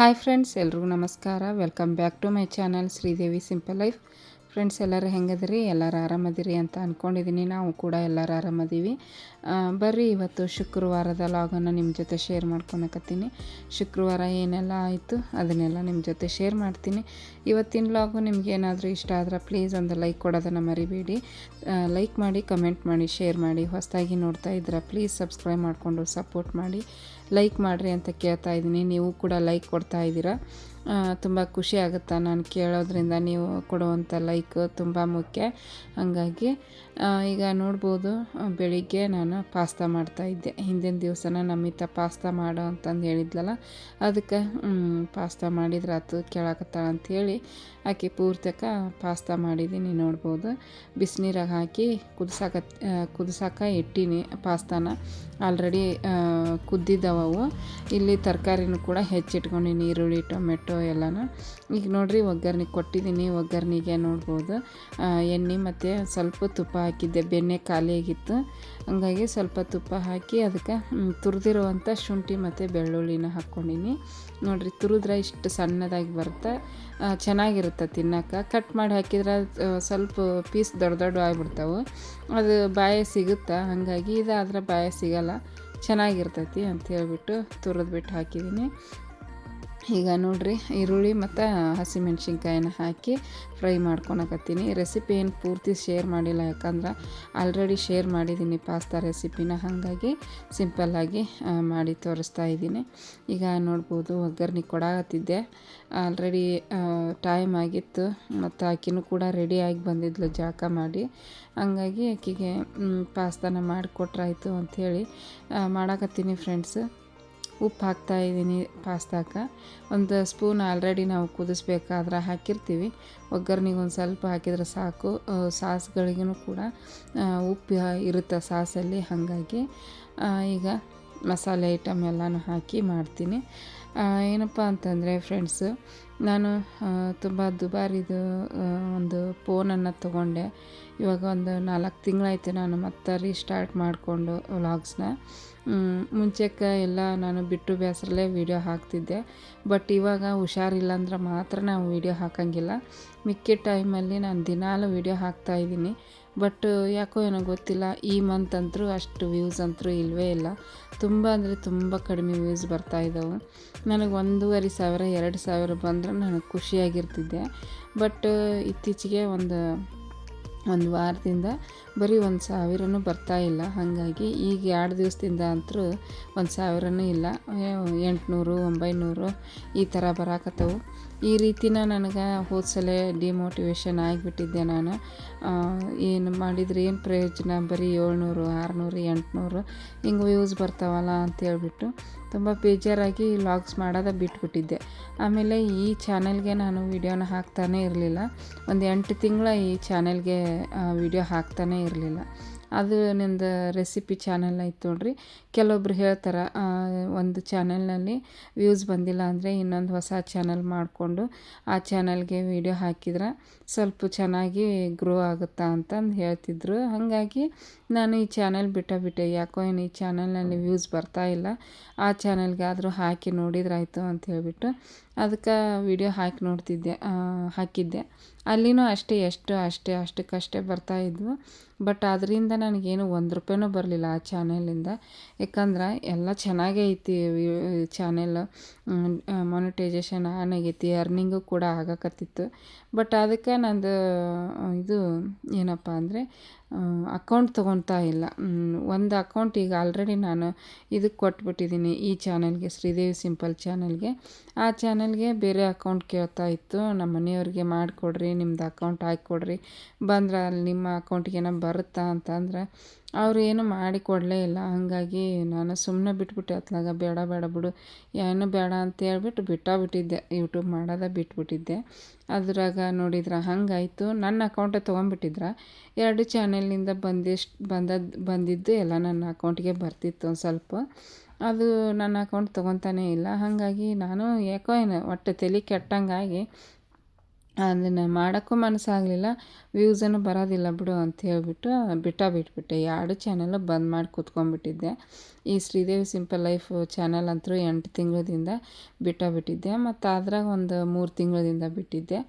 Hi friends, ಎಲ್ರಿಗೂ ನಮಸ್ಕಾರ. Welcome back to my channel Sridevi simple life. Friends, ಎಲ್ಲರೂ ಹೆಂಗದಿರಿ? ಎಲ್ಲರೂ ಆರಾಮದಿರಿ ಅಂತ ಅಂದ್ಕೊಂಡಿದ್ದೀನಿ ನಾವು ಕೂಡ ಎಲ್ಲರೂ ಆರಾಮದೀವಿ. ಬರ್ರಿ, ಇವತ್ತು ಶುಕ್ರವಾರದ ಲಾಗನ್ನು ನಿಮ್ಮ ಜೊತೆ ಶೇರ್ ಮಾಡ್ಕೊಳಕತ್ತೀನಿ. ಶುಕ್ರವಾರ ಏನೆಲ್ಲ ಆಯಿತು, ಅದನ್ನೆಲ್ಲ ನಿಮ್ಮ ಜೊತೆ ಶೇರ್ ಮಾಡ್ತೀನಿ. ಇವತ್ತಿನ ಲಾಗು ನಿಮ್ಗೆ ಏನಾದರೂ ಇಷ್ಟ ಆದ್ರೆ ಪ್ಲೀಸ್ ಒಂದು ಲೈಕ್ ಕೊಡೋದನ್ನು ಮರಿಬೇಡಿ. ಲೈಕ್ ಮಾಡಿ, ಕಮೆಂಟ್ ಮಾಡಿ, ಶೇರ್ ಮಾಡಿ. ಹೊಸದಾಗಿ ನೋಡ್ತಾ ಇದ್ರೆ ಪ್ಲೀಸ್ ಸಬ್ಸ್ಕ್ರೈಬ್ ಮಾಡಿಕೊಂಡು ಸಪೋರ್ಟ್ ಮಾಡಿ. ಲೈಕ್ ಮಾಡಿರಿ ಅಂತ ಕೇಳ್ತಾ ಇದ್ದೀನಿ. ನೀವು ಕೂಡ ಲೈಕ್ ಕೊಡ್ತಾ ಇದ್ದೀರಾ. ತುಂಬ ಖುಷಿ ಆಗುತ್ತೆ ನಾನು ಕೇಳೋದ್ರಿಂದ ನೀವು ಕೊಡುವಂಥ ಲೈಕ್ ತುಂಬ ಮುಖ್ಯ. ಹಾಗಾಗಿ ಈಗ ನೋಡ್ಬೋದು ಬೆಳಿಗ್ಗೆ ನಾನು ಪಾಸ್ತಾ ಮಾಡ್ತಾಯಿದ್ದೆ ಹಿಂದಿನ ದಿವಸನ ನಮ್ಮಿತ್ತ ಪಾಸ್ತಾ ಮಾಡು ಅಂತಂದು ಹೇಳಿದ್ಲಲ್ಲ, ಅದಕ್ಕೆ ಪಾಸ್ತಾ ಮಾಡಿದ್ರೆ ಅದು ಕೇಳಕತ್ತಾಳ ಅಂಥೇಳಿ ಆಕೆ ಪೂರ್ತಕ ಪಾಸ್ತಾ ಮಾಡಿದ್ದೀನಿ ನೋಡ್ಬೋದು. ಬಿಸಿನೀರಾಗ ಹಾಕಿ ಕುದಿಸಾಕ ಕುದಿಸಾಕ ಇಟ್ಟೀನಿ ಪಾಸ್ತಾನ ಆಲ್ರೆಡಿ ಕುದ್ದಿದ್ದವು ಇಲ್ಲಿ ತರಕಾರಿನೂ ಕೂಡ ಹೆಚ್ಚಿಟ್ಕೊಂಡಿನಿ, ಈರುಳ್ಳಿ, ಟೊಮೆಟೊ ಎಲ್ಲನೂ. ಈಗ ನೋಡಿರಿ ಒಗ್ಗರಣೆ ಕೊಟ್ಟಿದ್ದೀನಿ ಒಗ್ಗರಣೆಗೆ ನೋಡ್ಬೋದು. ಎಣ್ಣೆ ಮತ್ತು ಸ್ವಲ್ಪ ತುಪ್ಪ ಹಾಕಿದ್ದೆ. ಬೆಣ್ಣೆ ಖಾಲಿಯಾಗಿತ್ತು ಹಂಗಾಗಿ ಸ್ವಲ್ಪ ತುಪ್ಪ ಹಾಕಿ ಅದಕ್ಕೆ ತುರಿದಿರುವಂಥ ಶುಂಠಿ ಮತ್ತು ಬೆಳ್ಳುಳ್ಳಿನ ಹಾಕ್ಕೊಂಡಿನಿ. ನೋಡಿರಿ, ತುರಿದ್ರೆ ಇಷ್ಟು ಸಣ್ಣದಾಗಿ ಬರುತ್ತೆ. ಚೆನ್ನಾಗಿರುತ್ತೆ ತಿನ್ನೋಕೆ ಕಟ್ ಮಾಡಿ ಹಾಕಿದ್ರೆ ಸ್ವಲ್ಪ ಪೀಸ್ ದೊಡ್ಡ ದೊಡ್ಡ ಆಗಿಬಿಡ್ತಾವೆ. ಅದು ಬಾಯ ಸಿಗುತ್ತೆ? ಹಾಗಾಗಿ ಇದಾದ್ರೆ ಬಾಯ ಸಿಗಲ್ಲ. ಚೆನ್ನಾಗಿರ್ತೈತಿ ಅಂತ ಹೇಳ್ಬಿಟ್ಟು ತುರಿದ್ಬಿಟ್ಟು ಹಾಕಿದ್ದೀನಿ ಈಗ ನೋಡಿರಿ ಈರುಳ್ಳಿ ಮತ್ತು ಹಸಿಮೆಣ್ಸಿನ್ಕಾಯಿನ ಹಾಕಿ ಫ್ರೈ ಮಾಡ್ಕೊಳಕತ್ತೀನಿ. ರೆಸಿಪಿ ಏನು ಪೂರ್ತಿ ಶೇರ್ ಮಾಡಿಲ್ಲ ಯಾಕಂದ್ರೆ ಆಲ್ರೆಡಿ ಶೇರ್ ಮಾಡಿದ್ದೀನಿ ಪಾಸ್ತಾ ರೆಸಿಪಿನ ಹಾಗಾಗಿ ಸಿಂಪಲ್ಲಾಗಿ ಮಾಡಿ ತೋರಿಸ್ತಾ ಇದ್ದೀನಿ. ಈಗ ನೋಡ್ಬೋದು ಒಗ್ಗರಣೆ ಕೊಡಾಕತ್ತಿದ್ದೆ ಆಲ್ರೆಡಿ ಟೈಮ್ ಆಗಿತ್ತು ಮತ್ತು ಅಕ್ಕಿನೂ ಕೂಡ ರೆಡಿಯಾಗಿ ಬಂದಿದ್ಲು ಜಾಕ ಮಾಡಿ. ಹಂಗಾಗಿ ಅಕ್ಕಿಗೆ ಪಾಸ್ತಾನ ಮಾಡಿಕೊಟ್ರಾಯ್ತು ಅಂಥೇಳಿ ಮಾಡಾಕತ್ತೀನಿ ಫ್ರೆಂಡ್ಸ್ ಉಪ್ಪು ಹಾಕ್ತಾ ಇದ್ದೀನಿ ಪಾಸ್ತಾಕ್ಕೆ ಒಂದು ಸ್ಪೂನ್ ಆಲ್ರೆಡಿ ನಾವು ಕುದಿಸ್ಬೇಕಾದ್ರೆ ಹಾಕಿರ್ತೀವಿ. ಒಗ್ಗರಣೆಗೆ ಒಂದು ಸ್ವಲ್ಪ ಹಾಕಿದ್ರೆ ಸಾಕು. ಸಾಸ್ಗಳಿಗೂ ಕೂಡ ಉಪ್ಪು ಇರುತ್ತೆ ಸಾಸಲ್ಲಿ ಹಾಗಾಗಿ. ಈಗ ಮಸಾಲೆ ಐಟಮ್ ಎಲ್ಲನೂ ಹಾಕಿ ಮಾಡ್ತೀನಿ. ಏನಪ್ಪ ಅಂತಂದರೆ ಫ್ರೆಂಡ್ಸು ನಾನು ತುಂಬ ದುಬಾರಿದು ಒಂದು ಫೋನನ್ನು ತೊಗೊಂಡೆ. ಇವಾಗ ಒಂದು ನಾಲ್ಕು ತಿಂಗಳಾಯ್ತು ನಾನು ಮತ್ತೆ ರೀಸ್ಟಾರ್ಟ್ ಮಾಡಿಕೊಂಡು ವ್ಲಾಗ್ಸ್ನ ಮುಂಚೆಕ್ಕೆ ಎಲ್ಲ ನಾನು ಬಿಟ್ಟು ಬೇಸರಲ್ಲೇ ವೀಡಿಯೋ ಹಾಕ್ತಿದ್ದೆ. ಬಟ್ ಇವಾಗ ಹುಷಾರಿಲ್ಲ ಅಂದ್ರೆ ಮಾತ್ರ ನಾವು ವೀಡಿಯೋ ಹಾಕೋಂಗಿಲ್ಲ. ಮಿಕ್ಕಿದ ಟೈಮಲ್ಲಿ ನಾನು ದಿನಾಲೂ ವೀಡಿಯೋ ಹಾಕ್ತಾಯಿದ್ದೀನಿ ಬಟ್ ಯಾಕೋ ಏನೋ ಗೊತ್ತಿಲ್ಲ, ಈ ಮಂತ್ ಅಂತೂ ಅಷ್ಟು ವ್ಯೂಸ್ ಅಂತೂ ಇಲ್ಲವೇ ಇಲ್ಲ. ತುಂಬ ಅಂದರೆ ತುಂಬ ಕಡಿಮೆ ವ್ಯೂಸ್ ಬರ್ತಾಯಿದ್ದಾವೆ ನನಗೆ ಒಂದೂವರೆ ಸಾವಿರ, ಎರಡು ಸಾವಿರ ಬಂದರೆ ನನಗೆ ಖುಷಿಯಾಗಿರ್ತಿದ್ದೆ. ಬಟ್ ಇತ್ತೀಚೆಗೆ ಒಂದು ಒಂದು ವಾರದಿಂದ ಬರೀ ಒಂದು ಸಾವಿರನೂ ಬರ್ತಾ ಇಲ್ಲ. ಹಾಗಾಗಿ ಈಗ ಎರಡು ದಿವಸದಿಂದ ಅಂತೂ ಒಂದು ಸಾವಿರನೂ ಇಲ್ಲ. ಎಂಟುನೂರು, ಒಂಬೈನೂರು ಈ ಥರ ಬರಾಕತ್ತವು. ಈ ರೀತಿನ ನನಗೆ ಹೋದ ಸಲ ಡಿಮೋಟಿವೇಶನ್ ಆಗಿಬಿಟ್ಟಿದ್ದೆ ನಾನು. ಏನು ಮಾಡಿದರೆ ಏನು ಪ್ರಯೋಜನ? ಬರೀ ಏಳ್ನೂರು, ಆರುನೂರು, ಎಂಟುನೂರು ಹಿಂಗೆ ವ್ಯೂಸ್ ಬರ್ತಾವಲ್ಲ ಅಂತೇಳ್ಬಿಟ್ಟು ತುಂಬ ಬೇಜಾರಾಗಿ ಲಾಗ್ಸ್ ಮಾಡೋದೇ ಬಿಟ್ಬಿಟ್ಟಿದ್ದೆ. ಆಮೇಲೆ ಈ ಚಾನೆಲ್ಗೆ ನಾನು ವಿಡಿಯೋನ ಹಾಕ್ತಾನೇ ಇರಲಿಲ್ಲ. ಒಂದು ಎಂಟು ತಿಂಗಳ ಈ ಚಾನೆಲ್ಗೆ ವಿಡಿಯೋ ಹಾಕ್ತಾನೇ ಇರಲಿಲ್ಲ. ಅದು ನಿಂದು ರೆಸಿಪಿ ಚಾನಲ್ ಐತೆ ನೋಡ್ರಿ. ಕೆಲವೊಬ್ರು ಹೇಳ್ತಾರೆ ಒಂದು ಚಾನೆಲ್ನಲ್ಲಿ ವ್ಯೂಸ್ ಬಂದಿಲ್ಲ ಅಂದರೆ ಇನ್ನೊಂದು ಹೊಸ ಚಾನಲ್ ಮಾಡಿಕೊಂಡು ಆ ಚಾನಲ್ಗೆ ವಿಡಿಯೋ ಹಾಕಿದ್ರೆ ಸ್ವಲ್ಪ ಚೆನ್ನಾಗಿ ಗ್ರೋ ಆಗುತ್ತಾ ಅಂತಂದು ಹೇಳ್ತಿದ್ರು. ಹಾಗಾಗಿ ನಾನು ಈ ಚಾನಲ್ ಬಿಟ್ಟ ಬಿಟ್ಟೆ, ಯಾಕೋ ಏನು ಈ ಚಾನಲ್ನಲ್ಲಿ ವ್ಯೂಸ್ ಬರ್ತಾ ಇಲ್ಲ, ಆ ಚಾನಲ್ಗಾದರೂ ಹಾಕಿ ನೋಡಿದ್ರಾಯಿತು ಅಂತ ಹೇಳಿಬಿಟ್ಟು ಅದಕ್ಕೆ ವಿಡಿಯೋ ಹಾಕಿ ನೋಡ್ತಿದ್ದೆ ಹಾಕಿದ್ದೆ. ಅಲ್ಲಿನೂ ಅಷ್ಟೇ, ಎಷ್ಟು ಅಷ್ಟೇ, ಅಷ್ಟಕ್ಕಷ್ಟೇ ಬರ್ತಾಯಿದ್ವು ಬಟ್ ಅದರಿಂದ ನನಗೇನು ಒಂದು ರೂಪಾಯಿನೂ ಬರಲಿಲ್ಲ ಆ ಚಾನೆಲಿಂದ ಯಾಕಂದ್ರೆ ಎಲ್ಲ ಚೆನ್ನಾಗೇ ಐತಿ ಚಾನೆಲ್ ಮೊನಿಟೈಸೇಷನ್ ಆನ್ ಆಗೈತಿ ಅರ್ನಿಂಗು ಕೂಡ ಆಗಕತ್ತಿತ್ತು. ಬಟ್ ಅದಕ್ಕೆ ನಂದು, ಇದು ಏನಪ್ಪ ಅಂದರೆ ಅಕೌಂಟ್ ತೊಗೊತಾ ಇಲ್ಲ. ಒಂದು ಅಕೌಂಟ್ ಈಗ ಆಲ್ರೆಡಿ ನಾನು ಇದಕ್ಕೆ ಕೊಟ್ಬಿಟ್ಟಿದ್ದೀನಿ ಈ ಚಾನಲ್ಗೆ ಶ್ರೀದೇವಿ ಸಿಂಪಲ್ ಚಾನಲ್ಗೆ ಆ ಚಾನಲ್ಗೆ ಬೇರೆ ಅಕೌಂಟ್ ಕೇಳ್ತಾ ಇತ್ತು. ನಮ್ಮ ಮನೆಯವ್ರಿಗೆ ಮಾಡಿಕೊಡ್ರಿ, ನಿಮ್ದು ಅಕೌಂಟ್ ಹಾಕಿಕೊಡ್ರಿ. ಬಂದ್ರೆ ಅಲ್ಲಿ ನಿಮ್ಮ ಅಕೌಂಟಿಗೆ ಬರುತ್ತಾ ಅಂತಂದ್ರೆ ಅವರು ಏನು ಮಾಡಿ ಕೊಡಲೇ ಇಲ್ಲ. ಹಾಗಾಗಿ ನಾನು ಸುಮ್ಮನೆ ಬಿಟ್ಬಿಟ್ಟೆ. ಅತ್ಲಾಗ ಬೇಡ ಬೇಡ ಬಿಡು. ಏನು ಬೇಡ ಅಂತ ಹೇಳ್ಬಿಟ್ಟು ಬಿಟ್ಟೇ ಬಿಟ್ಟಿದ್ದೆ. ಯೂಟ್ಯೂಬ್ ಮಾಡೋದ ಬಿಟ್ಬಿಟ್ಟಿದ್ದೆ. ಅದ್ರಾಗ ನೋಡಿದ್ರೆ ಹಂಗಾಯಿತು. ನನ್ನ ಅಕೌಂಟೇ ತೊಗೊಂಬಿಟ್ಟಿದ್ರ ಎರಡು ಚಾನೆಲ್ನಿಂದ ಬಂದಿಷ್ಟು ಬಂದದ್ದು ಬಂದಿದ್ದು ಎಲ್ಲ ನನ್ನ ಅಕೌಂಟಿಗೆ ಬರ್ತಿತ್ತು ಒಂದು ಸ್ವಲ್ಪ. ಅದು ನನ್ನ ಅಕೌಂಟ್ ತೊಗೊತಾನೇ ಇಲ್ಲ. ಹಾಗಾಗಿ ನಾನು ಯಾಕೋ ಏನು, ಒಟ್ಟು ತಲೆ ಕೆಟ್ಟಂಗಾಗಿ ಅದನ್ನು ಮಾಡೋಕ್ಕೂ ಮನಸ್ಸಾಗಲಿಲ್ಲ. ವ್ಯೂಸನ್ನು ಬರೋದಿಲ್ಲ ಬಿಡು ಅಂತ ಹೇಳ್ಬಿಟ್ಟು ಬಿಟ್ಟ ಬಿಟ್ಬಿಟ್ಟೆ. ಎರಡು ಚಾನಲ್ ಬಂದ್ ಮಾಡಿ ಕೂತ್ಕೊಂಡ್ಬಿಟ್ಟಿದ್ದೆ. ಈ ಶ್ರೀದೇವಿ ಸಿಂಪಲ್ ಲೈಫ್ ಚಾನಲ್ ಅಂತೂ ಎಂಟು ತಿಂಗಳದಿಂದ ಬಿಟ್ಟ ಬಿಟ್ಟಿದ್ದೆ. ಮತ್ತು ಅದ್ರಾಗ ಒಂದು ಮೂರು ತಿಂಗಳದಿಂದ ಬಿಟ್ಟಿದ್ದೆ.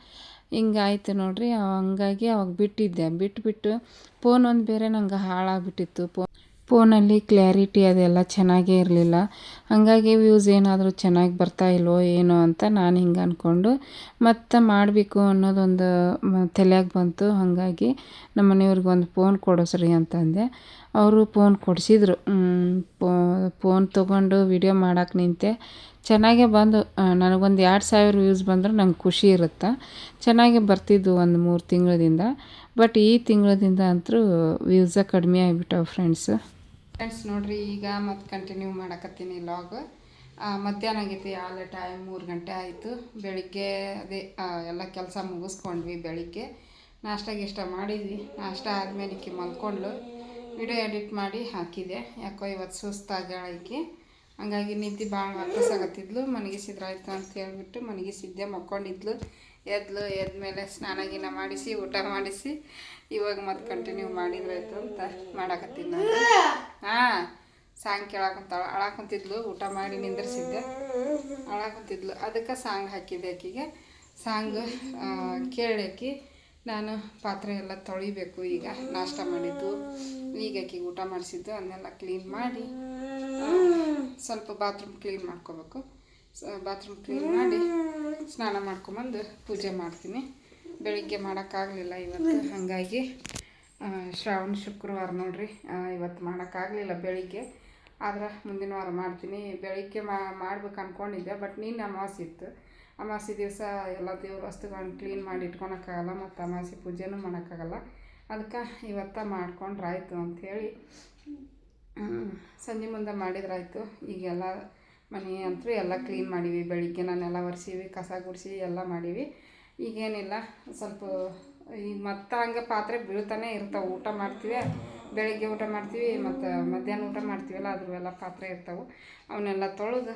ಹಿಂಗಾಯ್ತು ನೋಡಿರಿ ಹಂಗಾಗಿ ಅವಾಗ ಬಿಟ್ಟಿದ್ದೆ. ಬಿಟ್ಬಿಟ್ಟು ಫೋನ್ ಒಂದು ಬೇರೆ ನಂಗೆ ಹಾಳಾಗಿಬಿಟ್ಟಿತ್ತು. ಫೋನ್ ಫೋನಲ್ಲಿ ಕ್ಲ್ಯಾರಿಟಿ ಅದೆಲ್ಲ ಚೆನ್ನಾಗೇ ಇರಲಿಲ್ಲ. ಹಾಗಾಗಿ ವ್ಯೂಸ್ ಏನಾದರೂ ಚೆನ್ನಾಗಿ ಬರ್ತಾ ಇಲ್ವೋ ಏನೋ ಅಂತ ನಾನು ಹಿಂಗೆ ಅಂದ್ಕೊಂಡು ಮತ್ತೆ ಮಾಡಬೇಕು ಅನ್ನೋದೊಂದು ತಲೆಯಾಗ ಬಂತು. ಹಾಗಾಗಿ ನಮ್ಮ ಮನೆಯವ್ರಿಗೆ ಒಂದು ಫೋನ್ ಕೊಡಿಸ್ರಿ ಅಂತಂದೆ. ಅವರು ಫೋನ್ ಕೊಡಿಸಿದ್ರು. ಫೋನ್ ತೊಗೊಂಡು ವಿಡಿಯೋ ಮಾಡೋಕೆ ನಿಂತೆ. ಚೆನ್ನಾಗೇ ಬಂದು ನನಗೊಂದು ಎರಡು ಸಾವಿರ ವ್ಯೂಸ್ ಬಂದ್ರೆ ನಂಗೆ ಖುಷಿ ಇರುತ್ತೆ? ಚೆನ್ನಾಗೇ ಬರ್ತಿದ್ದು ಒಂದು ಮೂರು ತಿಂಗಳದಿಂದ. ಬಟ್ ಈ ತಿಂಗಳದಿಂದ ಅಂತೂ ವ್ಯೂಸ ಕಡಿಮೆ ಆಗಿಬಿಟ್ಟವು ಫ್ರೆಂಡ್ಸ್. ಫ್ರೆಂಡ್ಸ್ ನೋಡಿರಿ, ಈಗ ಮತ್ತೆ ಕಂಟಿನ್ಯೂ ಮಾಡಕತ್ತೀನಿ ಲಾಗ್ ಮಧ್ಯಾಹ್ನ ಆಗೈತಿ ಆಲ್ ಟೈಮ್ ಮೂರು ಗಂಟೆ ಆಯಿತು. ಬೆಳಿಗ್ಗೆ ಅದೇ ಎಲ್ಲ ಕೆಲಸ ಮುಗಿಸ್ಕೊಂಡ್ವಿ ಬೆಳಿಗ್ಗೆ. ನಾಷ್ಟ ಗಿಷ್ಟ ಮಾಡಿದ್ವಿ. ನಾಷ್ಟ ಆದಮೇಲೆ ಇಕ್ಕಿ ಮಲ್ಕೊಂಡ್ಲು ವಿಡಿಯೋ ಎಡಿಟ್ ಮಾಡಿ ಹಾಕಿದೆ. ಯಾಕೋ ಇವತ್ತು ಸುಸ್ತಾಗಿ ಹಂಗಾಗಿ ನಿದ್ದೆ ಭಾಳ ವಾಪಸ್ಸಾಗತ್ತಿದ್ಲು ಮನಗಿಸಿದ್ರಾಯ್ತು ಅಂತ ಹೇಳ್ಬಿಟ್ಟು ಮನಗಿಸಿದ್ದೆ ಮಕ್ಕೊಂಡಿದ್ಲು. ಎದ್ಲು, ಎದ್ಮೇಲೆ ಸ್ನಾನ ಗಿನ ಮಾಡಿಸಿ, ಊಟ ಮಾಡಿಸಿ. ಇವಾಗ ಮತ್ತೆ ಕಂಟಿನ್ಯೂ ಮಾಡಿದ್ರಾಯ್ತು ಅಂತ ಮಾಡಾಕತ್ತೀನಿ ನಾನು ಹಾಂ, ಸಾಂಗ್ ಕೇಳಾಕಂತಾಳ. ಅಳಾಕಂತಿದ್ಲು, ಊಟ ಮಾಡಿ ನಿಂದ್ರಿಸಿದ್ದೆ. ಅಳಾಕಂತಿದ್ಲು. ಅದಕ್ಕೆ ಸಾಂಗ್ ಹಾಕಿದ್ದೆ ಆಕಿಗೆ. ಸಾಂಗ್ ಕೇಳಾಕಿ ನಾನು ಪಾತ್ರೆ ಎಲ್ಲ ತೊಳಿಬೇಕು ಈಗ. ನಾಷ್ಟ ಮಾಡಿದ್ದು. ಈಗ ಆಕಿಗೆ ಊಟ ಮಾಡಿಸಿದ್ದು. ಅದನ್ನೆಲ್ಲ ಕ್ಲೀನ್ ಮಾಡಿ ಸ್ವಲ್ಪ ಬಾತ್ರೂಮ್ ಕ್ಲೀನ್ ಮಾಡ್ಕೋಬೇಕು. ಬಾತ್ರೂಮ್ ಕ್ಲೀನ್ ಮಾಡಿ, ಸ್ನಾನ ಮಾಡ್ಕೊಂಬಂದು ಪೂಜೆ ಮಾಡ್ತೀನಿ. ಬೆಳಿಗ್ಗೆ ಮಾಡೋಕ್ಕಾಗಲಿಲ್ಲ ಇವತ್ತು. ಹಾಗಾಗಿ ಶ್ರಾವಣ ಶುಕ್ರವಾರ ನೋಡ್ರಿ. ಇವತ್ತು ಮಾಡೋಕ್ಕಾಗಲಿಲ್ಲ ಬೆಳಿಗ್ಗೆ. ಆದ್ರೆ ಮುಂದಿನ ವಾರ ಮಾಡ್ತೀನಿ. ಬೆಳಿಗ್ಗೆ ಮಾಡ್ಬೇಕು ಅಂದ್ಕೊಂಡಿದ್ದೆ ಬಟ್ ನೀನು ಅಮಾವಾಸ್ಯೆ ಇತ್ತು. ಅಮಾವಾಸ್ಯೆ ದಿವಸ ಎಲ್ಲ ದೇವ್ರ ವಸ್ತುಗಳನ್ನ ಕ್ಲೀನ್ ಮಾಡಿ ಇಟ್ಕೊಳಕ್ಕಾಗಲ್ಲ, ಮತ್ತು ಅಮಾವಾಸ್ಯೆ ಪೂಜೆನೂ ಮಾಡೋಕ್ಕಾಗಲ್ಲ. ಅದಕ್ಕೆ ಇವತ್ತು ಮಾಡ್ಕೊಂಡ್ರಾಯ್ತು ಅಂಥೇಳಿ ಸಂಜೆ ಮುಂದೆ ಮಾಡಿದ್ರಾಯ್ತು. ಈಗೆಲ್ಲ ಮನೆ ಅಂತೂ ಎಲ್ಲ ಕ್ಲೀನ್ ಮಾಡೀವಿ. ಬೆಳಿಗ್ಗೆ ನಾನೆಲ್ಲ ಒರೆಸೀವಿ, ಕಸ ಗುಡಿಸಿ ಎಲ್ಲ ಮಾಡೀವಿ. ಈಗೇನಿಲ್ಲ, ಸ್ವಲ್ಪ ಈಗ ಮತ್ತೆ ಹಂಗೆ ಪಾತ್ರೆ ಬೀಳ್ತಾನೆ ಇರ್ತಾವೆ. ಊಟ ಮಾಡ್ತೀವಿ, ಬೆಳಗ್ಗೆ ಊಟ ಮಾಡ್ತೀವಿ, ಮತ್ತು ಮಧ್ಯಾಹ್ನ ಊಟ ಮಾಡ್ತೀವಲ್ಲ, ಅದ್ರವೆಲ್ಲ ಪಾತ್ರೆ ಇರ್ತಾವೆ. ಅವನ್ನೆಲ್ಲ ತೊಳೆದು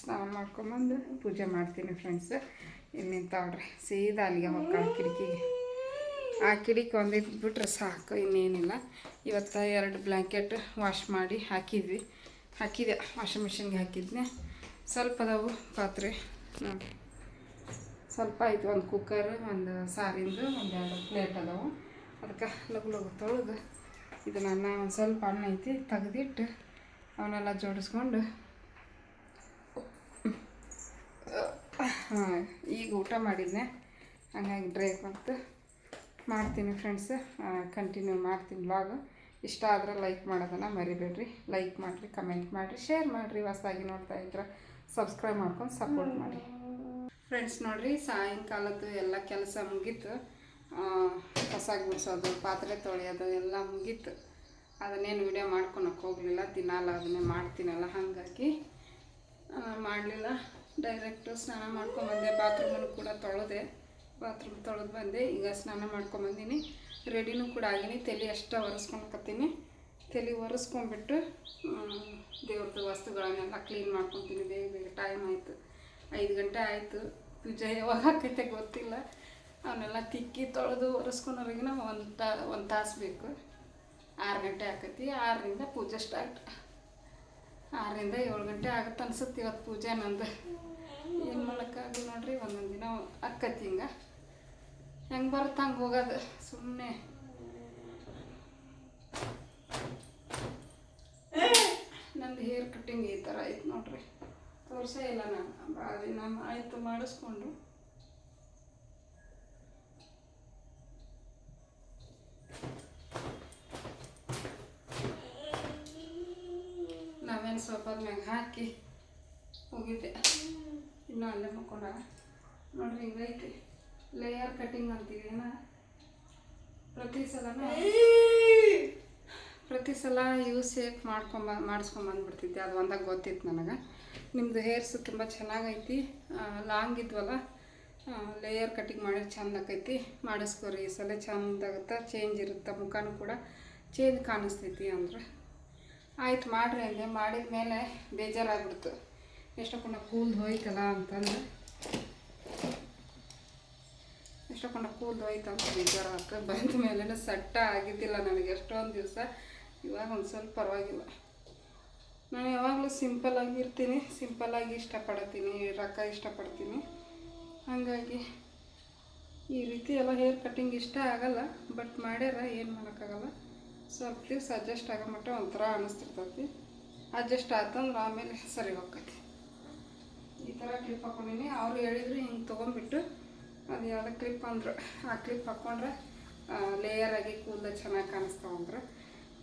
ಸ್ನಾನ ಮಾಡ್ಕೊಂಬಂದು ಪೂಜೆ ಮಾಡ್ತೀನಿ ಫ್ರೆಂಡ್ಸ್ ಇಲ್ಲಿ ನಿಂತಾವ್ರಿ ಸೀದಾ ಅಲ್ಲಿಗೆ ಹೋಗ್ತಾಳೆ ಕಿಟಕಿಗೆ ಆ ಕಿಡಿಕೆ ಒಂದಿಟ್ಟು ಬಿಟ್ರೆ ಸಾಕು, ಇನ್ನೇನಿಲ್ಲ. ಇವತ್ತು ಎರಡು ಬ್ಲ್ಯಾಂಕೆಟ್ ವಾಶ್ ಮಾಡಿ ಹಾಕಿದ್ವಿ. ಹಾಕಿದೆ ವಾಷಿಂಗ್ ಮಿಷಿನ್ಗೆ ಹಾಕಿದ್ನೆ. ಸ್ವಲ್ಪ ಅದಾವು ಪಾತ್ರೆ. ನೋಡಿ ಸ್ವಲ್ಪ ಆಯ್ತು ಒಂದು ಕುಕ್ಕರ್ ಒಂದು ಸಾರಿಂದು ಒಂದು ಎರಡು ಪ್ಲೇಟ್ ಅದಾವು. ಅದಕ್ಕೆ ಲಗು ಲಗು ತೊಳೆದು ಇದನ್ನ ಅನ್ನ ಒಂದು ಸ್ವಲ್ಪ ಅನ್ನ ಐತಿ ತೆಗೆದಿಟ್ಟು ಅವನ್ನೆಲ್ಲ ಜೋಡಿಸ್ಕೊಂಡು ಹಾಂ ಈಗ ಊಟ ಮಾಡಿದ್ನೆ. ಹಂಗಾಗಿ ಡ್ರೈ ಮತ್ತು ಮಾಡ್ತೀನಿ ಫ್ರೆಂಡ್ಸ್ ಕಂಟಿನ್ಯೂ ಮಾಡ್ತೀನಿ ಬ್ಲಾಗ್ ಇಷ್ಟ ಆದರೆ ಲೈಕ್ ಮಾಡೋದನ್ನು ಮರಿಬೇಡ್ರಿ. ಲೈಕ್ ಮಾಡಿರಿ ಕಮೆಂಟ್ ಮಾಡಿರಿ ಶೇರ್ ಮಾಡಿರಿ. ಹೊಸದಾಗಿ ನೋಡ್ತಾ ಇದ್ರೆ ಸಬ್ಸ್ಕ್ರೈಬ್ ಮಾಡ್ಕೊಂಡು ಸಪೋರ್ಟ್ ಮಾಡಿ ಫ್ರೆಂಡ್ಸ್ ನೋಡಿರಿ, ಸಾಯಂಕಾಲದ್ದು ಎಲ್ಲ ಕೆಲಸ ಮುಗೀತು. ಕಸ ಗುಡಿಸೋದು, ಪಾತ್ರೆ ತೊಳೆಯೋದು ಎಲ್ಲ ಮುಗೀತು. ಅದನ್ನೇನು ವಿಡಿಯೋ ಮಾಡ್ಕೊಳಕ್ಕೆ ಹೋಗಲಿಲ್ಲ. ದಿನಾಲ ಅದನ್ನೇ ಮಾಡ್ತೀನಲ್ಲ, ಹಾಗಾಗಿ ಮಾಡಲಿಲ್ಲ. ಡೈರೆಕ್ಟು ಸ್ನಾನ ಮಾಡ್ಕೊಂಬಂದೆ ಬಾತ್ರೂಮನ್ನು ಕೂಡ ತೊಳೆದೆ. ಬಾತ್ರೂಮ್ ತೊಳೆದು ಬಂದೆ. ಈಗ ಸ್ನಾನ ಮಾಡ್ಕೊಂಬಂದಿನಿ ರೆಡಿನೂ ಕೂಡ ಆಗೀನಿ. ತಲೆ ಅಷ್ಟು ಒರೆಸ್ಕೊಂಡ್ಕತ್ತೀನಿ. ತಲೆ ಒರೆಸ್ಕೊಂಡ್ಬಿಟ್ಟು ದೇವ್ರದ್ದು ವಸ್ತುಗಳನ್ನೆಲ್ಲ ಕ್ಲೀನ್ ಮಾಡ್ಕೊತೀನಿ ಬೇಗ ಬೇಗ ಟೈಮ್ ಆಯಿತು. ಐದು ಗಂಟೆ ಆಯಿತು. ಪೂಜೆ ಯಾವಾಗ ಆಕೈತೆ ಗೊತ್ತಿಲ್ಲ. ಅವನ್ನೆಲ್ಲ ತಿಕ್ಕಿ ತೊಳೆದು ಒರೆಸ್ಕೊಳೋರಿಗಿನ ಒಂದು ತಾ, ಒಂದು ತಾಸು ಬೇಕು. ಆರು ಗಂಟೆ ಆಕೈತಿ. ಆರರಿಂದ ಪೂಜೆ ಸ್ಟಾರ್ಟ್ ಆರರಿಂದ ಏಳು ಗಂಟೆ ಆಗುತ್ತೆ ಅನ್ಸುತ್ತೆ ಇವತ್ತು ಪೂಜೆ ನಂದು. ಏನು ಮಾಡೋಕ್ಕಾಗಲ್ಲ ನೋಡ್ರಿ, ಒಂದೊಂದು ದಿನ ಆಕೈತಿ ಹಿಂಗೆ. ಹೆಂಗೆ ಬರುತ್ತೆ ಹಂಗೆ ಹೋಗೋದು ಸುಮ್ಮನೆ ನಂದು ಹೇರ್ ಕಟ್ಟಿಂಗ್ ಈ ಥರ ಐತೆ ನೋಡ್ರಿ. ತೋರಿಸೇ ಇಲ್ಲ ನಾನು. ನಾನು ಆಯಿತು, ಮಾಡಿಸ್ಕೊಂಡು. ನಾವೇನು ಸ್ವಲ್ಪ ಮ್ಯಾಗ ಹಾಕಿ ಹೋಗಿದ್ದೆ. ಇನ್ನೂ ಅಲ್ಲೇ ಮಕ್ಕೊಂಡ ನೋಡ್ರಿ ಹಿಂಗೈತಿ ಲೇಯರ್ ಕಟ್ಟಿಂಗ್ ಅಂತೀವಿ, ಏನ? ಪ್ರತಿ ಸಲನೂ ಪ್ರತಿ ಸಲ ಯು ಸೇಫ್ ಮಾಡ್ಕೊಂಬ ಮಾಡಿಸ್ಕೊಂಬಂದ್ಬಿಡ್ತಿದ್ದೆ. ಅದು ಒಂದಾಗ ಗೊತ್ತಿತ್ತು ನನಗೆ. ನಿಮ್ಮದು ಹೇರ್ಸ್ ತುಂಬ ಚೆನ್ನಾಗೈತಿ. ಲಾಂಗ್ ಇದ್ವಲ್ಲ ಲೇಯರ್ ಕಟ್ಟಿಂಗ್ ಮಾಡಿದ್ರೆ ಚೆಂದ ಆಕೈತಿ. ಮಾಡಿಸ್ಕೊರಿ, ಈ ಸಲ ಚಂದಾಗುತ್ತೆ ಚೇಂಜ್ ಇರುತ್ತೆ ಮುಖನೂ ಕೂಡ ಚೇಂಜ್ ಕಾಣಿಸ್ತೈತಿ ಅಂದ್ರೆ. ಆಯ್ತು ಮಾಡಿರಿ ಅಂದೆ ಮಾಡಿದ ಮೇಲೆ ಬೇಜಾರಾಗ್ಬಿಡ್ತು. ಎಷ್ಟೊಕ್ಕಂಡ ಕೂಲ್ದು ಹೋಯ್ತಲ್ಲ ಅಂತಂದು. ಕೊಂಡ ಕೂಲ್ದು ಅಂತ ಹಾಕ ಬಂದ ಮೇಲೆ ಸಟ್ಟ ಆಗಿದ್ದಿಲ್ಲ ನನಗೆ ಎಷ್ಟೊಂದು ದಿವಸ. ಇವಾಗ ಒಂದು ಸ್ವಲ್ಪ ಪರವಾಗಿಲ್ಲ. ನಾನು ಯಾವಾಗಲೂ ಸಿಂಪಲ್ ಆಗಿರ್ತೀನಿ, ಸಿಂಪಲ್ ಆಗಿ ಇಷ್ಟಪಡ್ತೀನಿ, ರೊಕ್ಕ ಇಷ್ಟಪಡ್ತೀನಿ. ಹಾಗಾಗಿ ಈ ರೀತಿ ಎಲ್ಲ ಹೇರ್ ಕಟ್ಟಿಂಗ್ ಇಷ್ಟ ಆಗಲ್ಲ ಬಟ್ ಮಾಡ್ಯಾರ ಏನು ಮಾಡೋಕ್ಕಾಗಲ್ಲ. ಸ್ವಲ್ಪ ದಿವ್ಸ ಅಡ್ಜಸ್ಟ್ ಆಗೋ ಮಟ್ಟ ಒಂಥರ ಅನ್ನಿಸ್ತಿರ್ತೈತಿ ಅಡ್ಜಸ್ಟ್ ಆತಂದ್ರೆ ಆಮೇಲೆ ಸರಿ ಹೋಗ್ತೈತಿ. ಈ ಥರ ಕ್ಲಿಪ್ ಹಾಕೊಂಡಿನಿ. ಅವರು ಹೇಳಿದ್ರು ಹಿಂಗೆ ತೊಗೊಂಡ್ಬಿಟ್ಟು ಅದು ಯಾವುದೋ ಕ್ಲಿಪ್ ಅಂದರು. ಆ ಕ್ಲಿಪ್ ಹಾಕ್ಕೊಂಡ್ರೆ ಲೇಯರ್ ಆಗಿ ಕೂದಲು ಚೆನ್ನಾಗಿ ಕಾಣಿಸ್ತಾವಂದ್ರೆ.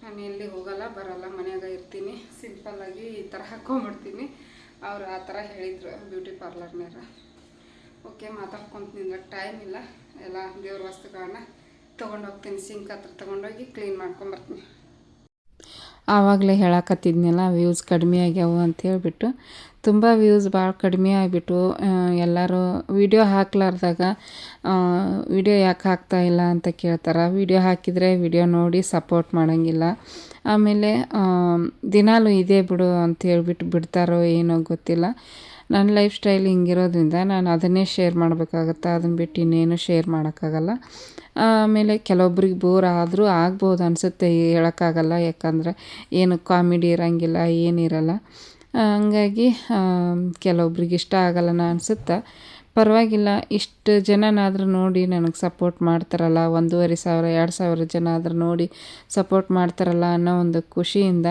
ನಾನು ಎಲ್ಲಿ ಹೋಗಲ್ಲ, ಬರಲ್ಲ, ಮನೆಯಾಗ ಇರ್ತೀನಿ. ಸಿಂಪಲ್ಲಾಗಿ ಈ ಥರ ಹಾಕ್ಕೊಂಬಿಡ್ತೀನಿ ಅವ್ರು ಆ ಥರ ಹೇಳಿದರು ಬ್ಯೂಟಿ ಪಾರ್ಲರ್ನಾರ ಓಕೆ ಮಾತಾಡ್ಕೊತೀನಿ ಅಂದ್ರೆ ಟೈಮ್ ಇಲ್ಲ. ಎಲ್ಲ ದೇವ್ರ ವಸ್ತುಗಳನ್ನ ತೊಗೊಂಡೋಗ್ತೀನಿ. ಸಿಂಕ್ ಹತ್ರ ತೊಗೊಂಡೋಗಿ ಕ್ಲೀನ್ ಮಾಡ್ಕೊಂಬರ್ತೀನಿ. ಆವಾಗಲೇ ಹೇಳಕತ್ತಿದ್ನಲ್ಲ ವ್ಯೂಸ್ ಕಡಿಮೆ ಆಗ್ಯಾವು ಅಂತ ಹೇಳ್ಬಿಟ್ಟು. ತುಂಬ ವ್ಯೂಸ್ ಭಾಳ ಕಡಿಮೆ ಆಗಿಬಿಟ್ಟು ಎಲ್ಲರೂ ವಿಡಿಯೋ ಹಾಕ್ಲಾರ್ದಾಗ ವಿಡಿಯೋ ಯಾಕೆ ಹಾಕ್ತಾ ಇಲ್ಲ ಅಂತ ಕೇಳ್ತಾರೆ. ವಿಡಿಯೋ ಹಾಕಿದರೆ ವಿಡಿಯೋ ನೋಡಿ ಸಪೋರ್ಟ್ ಮಾಡೋಂಗಿಲ್ಲ. ಆಮೇಲೆ ದಿನಾಲೂ ಇದೇ ಬಿಡು ಅಂತ ಹೇಳ್ಬಿಟ್ಟು ಬಿಡ್ತಾರೋ ಏನೋ ಗೊತ್ತಿಲ್ಲ. ನನ್ನ ಲೈಫ್ ಸ್ಟೈಲ್ ಹಿಂಗಿರೋದ್ರಿಂದ ನಾನು ಅದನ್ನೇ ಶೇರ್ ಮಾಡಬೇಕಾಗತ್ತೆ? ಅದನ್ನ ಬಿಟ್ಟು ಇನ್ನೇನು ಶೇರ್ ಮಾಡೋಕ್ಕಾಗಲ್ಲ. ಆಮೇಲೆ ಕೆಲವೊಬ್ರಿಗೆ ಬೋರ್ ಆದರೂ ಆಗ್ಬೋದು ಅನಿಸುತ್ತೆ ಹೇಳೋಕ್ಕಾಗಲ್ಲ, ಯಾಕಂದರೆ ಏನು ಕಾಮಿಡಿ ಇರೋಂಗಿಲ್ಲ ಏನಿರಲ್ಲ ಹಂಗಾಗಿ ಕೆಲವೊಬ್ರಿಗೆ ಇಷ್ಟ ಆಗಲ್ಲ ಅನಿಸುತ್ತೆ. ಪರವಾಗಿಲ್ಲ, ಇಷ್ಟು ಜನನಾದರೂ ನೋಡಿ ನನಗೆ ಸಪೋರ್ಟ್ ಮಾಡ್ತಾರಲ್ಲ, ಒಂದೂವರೆ ಸಾವಿರ, ಎರಡು ಸಾವಿರ ಜನ ಆದರೂ ನೋಡಿ ಸಪೋರ್ಟ್ ಮಾಡ್ತಾರಲ್ಲ ಅನ್ನೋ ಒಂದು ಖುಷಿಯಿಂದ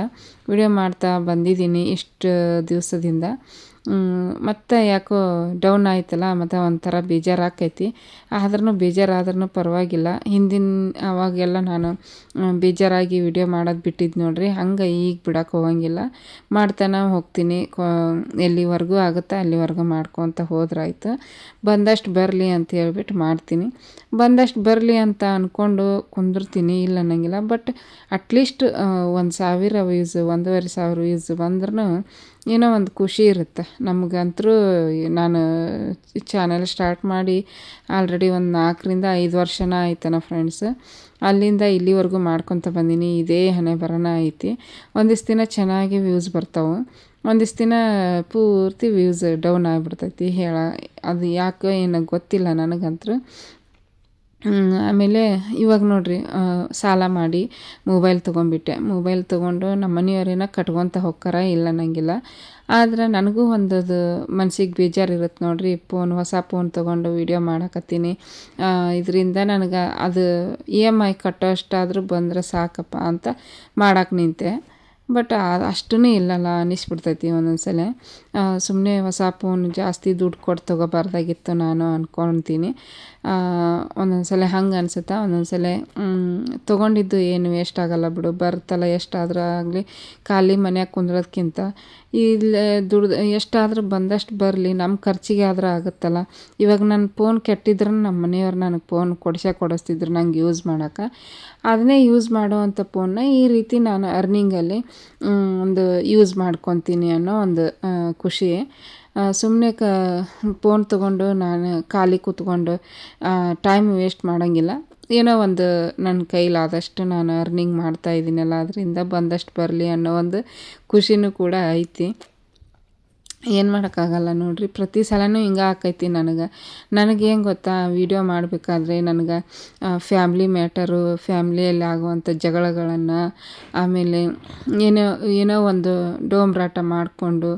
ವಿಡಿಯೋ ಮಾಡ್ತಾ ಬಂದಿದ್ದೀನಿ ಇಷ್ಟು ದಿವಸದಿಂದ. ಮತ್ತು ಯಾಕೋ ಡೌನ್ ಆಯ್ತಲ್ಲ, ಮತ್ತು ಒಂಥರ ಬೇಜಾರು ಆಕೈತಿ ಆದ್ರೂ ಬೇಜಾರಾದ್ರೂ ಪರವಾಗಿಲ್ಲ. ಹಿಂದಿನ ಅವಾಗೆಲ್ಲ ನಾನು ಬೇಜಾರಾಗಿ ವಿಡಿಯೋ ಮಾಡೋದು ಬಿಟ್ಟಿದ್ದು ನೋಡಿರಿ, ಹಂಗೆ ಈಗ ಬಿಡೋಕೆ ಹೋಗಂಗಿಲ್ಲ. ಮಾಡ್ತಾನೆ, ಹೋಗ್ತೀನಿ ಎಲ್ಲಿವರೆಗೂ ಆಗುತ್ತೆ, ಅಲ್ಲಿವರೆಗೂ ಮಾಡ್ಕೊತ ಹೋದ್ರಾಯ್ತು. ಬಂದಷ್ಟು ಬರಲಿ ಅಂತ ಹೇಳ್ಬಿಟ್ಟು ಮಾಡ್ತೀನಿ. ಬಂದಷ್ಟು ಬರಲಿ ಅಂತ ಅಂದ್ಕೊಂಡು ಕುಂದಿರ್ತೀನಿ, ಇಲ್ಲ ಅನ್ನಂಗಿಲ್ಲ. ಬಟ್, ಅಟ್ಲೀಸ್ಟ್ ಒಂದು ಸಾವಿರ ವ್ಯೂಸ್ ಒಂದೂವರೆ ಸಾವಿರ ವ್ಯೂಸ್ ಬಂದ್ರೂ ಏನೋ ಒಂದು ಖುಷಿ ಇರುತ್ತೆ. ನಮಗಂತೂ ನಾನು ಚಾನೆಲ್ ಸ್ಟಾರ್ಟ್ ಮಾಡಿ ಆಲ್ರೆಡಿ ಒಂದು ನಾಲ್ಕರಿಂದ ಐದು ವರ್ಷನ ಆಯ್ತನ ಫ್ರೆಂಡ್ಸ್ ಅಲ್ಲಿಂದ ಇಲ್ಲಿವರೆಗೂ ಮಾಡ್ಕೊತ ಬಂದೀನಿ. ಇದೇ ಹಣೆ ಬರೋಣ ಐತಿ. ಒಂದಿಷ್ಟು ದಿನ ಚೆನ್ನಾಗಿ ವ್ಯೂಸ್ ಬರ್ತಾವೆ. ಒಂದಿಷ್ಟು ದಿನ ಪೂರ್ತಿ ವ್ಯೂಸ್ ಡೌನ್ ಆಗಿಬಿಡ್ತೈತಿ ಹೇಳ. ಅದು ಯಾಕೆ ಏನು ಗೊತ್ತಿಲ್ಲ ನನಗಂತೂ ಆಮೇಲೆ ಇವಾಗ ನೋಡಿರಿ ಸಾಲ ಮಾಡಿ ಮೊಬೈಲ್ ತೊಗೊಂಡ್ಬಿಟ್ಟೆ. ಮೊಬೈಲ್ ತೊಗೊಂಡು ನಮ್ಮ ಮನೆಯವ್ರೇನ ಕಟ್ಕೊತ ಹೋಗ್ತಾರ ಇಲ್ಲ ಅನ್ನಂಗಿಲ್ಲ. ಆದ್ರೆ ನನಗೂ ಒಂದದು ಮನ್ಸಿಗೆ ಬೇಜಾರು ಇರುತ್ತೆ ನೋಡಿರಿ ಫೋನ್ ಹೊಸ ಫೋನ್ ತೊಗೊಂಡು ವೀಡಿಯೋ ಮಾಡಕತ್ತೀನಿ. ಇದರಿಂದ ನನಗೆ ಅದು ಇ ಎಂ ಐ ಕಟ್ಟೋ ಅಷ್ಟಾದರೂ ಬಂದರೆ ಸಾಕಪ್ಪ ಅಂತ ಮಾಡಕ್ಕೆ ನಿಂತೆ. ಬಟ್ ಅಷ್ಟೂ ಇಲ್ಲಲ್ಲ, ಅನ್ನಿಸ್ಬಿಡ್ತೈತಿ ಒಂದೊಂದು ಸಲ ಸುಮ್ಮನೆ ಹೊಸ ಫೋನ್ ಜಾಸ್ತಿ ದುಡ್ಡು ಕೊಟ್ಟು ತೊಗೋಬಾರ್ದಾಗಿತ್ತು ನಾನು ಅಂದ್ಕೊತೀನಿ ಒಂದೊಂದು ಸಲ ಹಂಗೆ ಅನ್ಸುತ್ತೆ ಒಂದೊಂದು ಸಲ ತೊಗೊಂಡಿದ್ದು ಏನು ವೇಸ್ಟ್ ಆಗಲ್ಲ ಬಿಡು ಬರ್ತಲ್ಲ ಎಷ್ಟಾದರೂ ಆಗಲಿ, ಖಾಲಿ ಮನ್ಯಾಗ ಕುಂದ್ರೋದ್ಕಿಂತ. ಇಲ್ಲೇ ದುಡ್ದು, ಎಷ್ಟಾದರೂ ಬಂದಷ್ಟು ಬರಲಿ ನಮ್ಮ ಖರ್ಚಿಗೆ ಆದರೂ ಆಗುತ್ತಲ್ಲ. ಇವಾಗ ನನ್ನ ಫೋನ್ ಕೆಟ್ಟಿದ್ರೆ ನಮ್ಮ ಮನೆಯವ್ರು ನನಗೆ ಫೋನ್ ಕೊಡಿಸೇ ಕೊಡಿಸ್ತಿದ್ರು ನಂಗೆ ಯೂಸ್ ಮಾಡೋಕೆ. ಅದನ್ನೇ ಯೂಸ್ ಮಾಡುವಂಥ ಫೋನ್ನ ಈ ರೀತಿ ನಾನು ಅರ್ನಿಂಗಲ್ಲಿ ಒಂದು ಯೂಸ್ ಮಾಡ್ಕೊತೀನಿ ಅನ್ನೋ ಒಂದು ಖುಷಿ. ಸುಮ್ಮನೆ ಕ ಫೋನ್ ತೊಗೊಂಡು ನಾನು ಖಾಲಿ ಕೂತ್ಕೊಂಡು ಟೈಮ್ ವೇಸ್ಟ್ ಮಾಡೋಂಗಿಲ್ಲ. ಏನೋ ಒಂದು ನನ್ನ ಕೈಲಾದಷ್ಟು ನಾನು ಅರ್ನಿಂಗ್ ಮಾಡ್ತಾ ಇದ್ದೀನಲ್ಲ ಅದರಿಂದ ಬಂದಷ್ಟು ಬರಲಿ ಅನ್ನೋ ಒಂದು ಖುಷಿನೂ ಕೂಡ ಐತಿ. ಏನು ಮಾಡೋಕ್ಕಾಗಲ್ಲ ನೋಡಿರಿ. ಪ್ರತಿ ಸಲವೂ ಹಿಂಗೆ ಆಕೈತಿ ನನಗೆ. ನನಗೇನು ಗೊತ್ತಾ? ವೀಡಿಯೋ ಮಾಡಬೇಕಾದ್ರೆ ನನಗೆ ಫ್ಯಾಮ್ಲಿ ಮ್ಯಾಟರು, ಫ್ಯಾಮ್ಲಿಯಲ್ಲಿ ಆಗುವಂಥ ಜಗಳಗಳನ್ನು, ಆಮೇಲೆ ಏನೋ ಏನೋ ಒಂದು ಡೋಮ್ರಾಟ ಮಾಡಿಕೊಂಡು